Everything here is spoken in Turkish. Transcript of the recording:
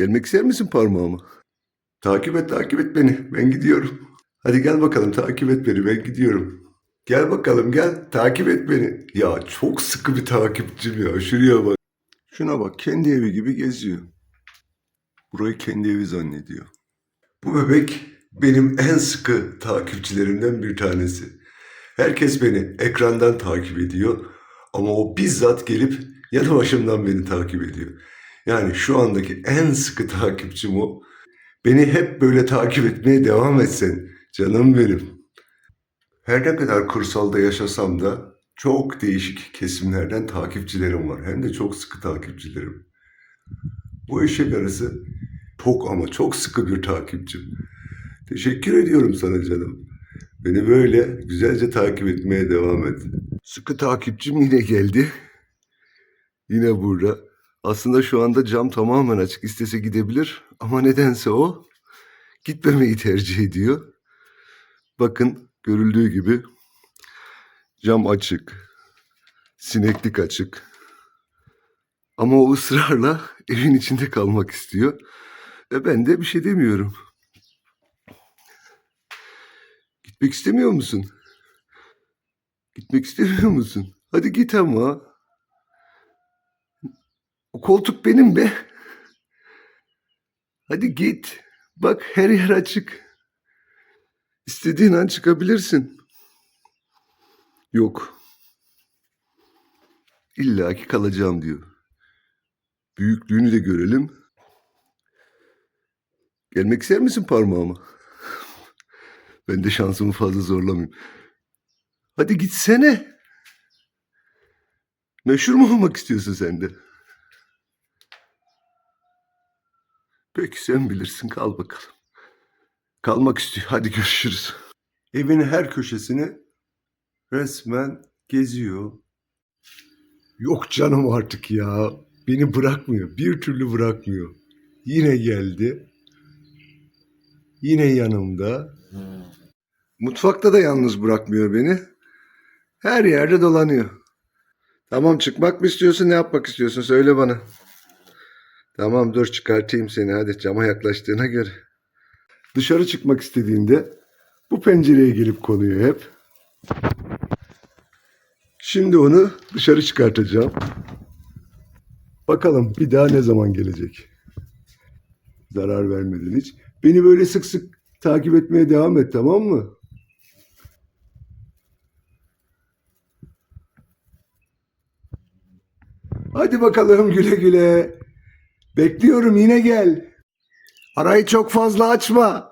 Gelmek ister misin parmağıma? Takip et takip et beni. Ben gidiyorum. Hadi gel bakalım takip et beni. Ben gidiyorum. Gel bakalım gel. Takip et beni. Ya çok sıkı bir takipçim ya. Şuraya bak. Şuna bak kendi evi gibi geziyor. Burayı kendi evi zannediyor. Bu bebek benim en sıkı takipçilerimden bir tanesi. Herkes beni ekrandan takip ediyor ama o bizzat gelip yanı başımdan beni takip ediyor. Yani şu andaki en sıkı takipçim o. Beni hep böyle takip etmeye devam etsen canım benim. Her ne kadar kırsalda yaşasam da çok değişik kesimlerden takipçilerim var. Hem de çok sıkı takipçilerim. Bu eşek arası çok ama çok sıkı bir takipçim. Teşekkür ediyorum sana canım. Beni böyle güzelce takip etmeye devam et. Sıkı takipçim yine geldi. Yine burada. Aslında şu anda cam tamamen açık. İstese gidebilir ama nedense o gitmemeyi tercih ediyor. Bakın görüldüğü gibi cam açık. Sineklik açık. Ama o ısrarla evin içinde kalmak istiyor. Ve ben de bir şey demiyorum. Gitmek istemiyor musun? Gitmek istemiyor musun? Hadi git ama. O koltuk benim be. Hadi git. Bak her yer açık. İstediğin an çıkabilirsin. Yok. İlla ki kalacağım diyor. Büyüklüğünü de görelim. Gelmek ister misin parmağıma? Ben de şansımı fazla zorlamayayım. Hadi gitsene. Meşhur mu olmak istiyorsun sen de? Peki sen bilirsin kal bakalım. Kalmak istiyor. Hadi görüşürüz. Evin her köşesini resmen geziyor. Yok canım artık ya. Beni bırakmıyor. Bir türlü bırakmıyor. Yine geldi. Yine yanımda. Mutfakta da yalnız bırakmıyor beni. Her yerde dolanıyor. Tamam çıkmak mı istiyorsun ne yapmak istiyorsun söyle bana. Tamam dur çıkartayım seni hadi cama yaklaştığına göre. Dışarı çıkmak istediğinde bu pencereye gelip konuyor hep. Şimdi onu dışarı çıkartacağım. Bakalım bir daha ne zaman gelecek. Zarar vermeden hiç. Beni böyle sık sık takip etmeye devam et tamam mı? Hadi bakalım güle güle. Bekliyorum yine gel. Arayı çok fazla açma.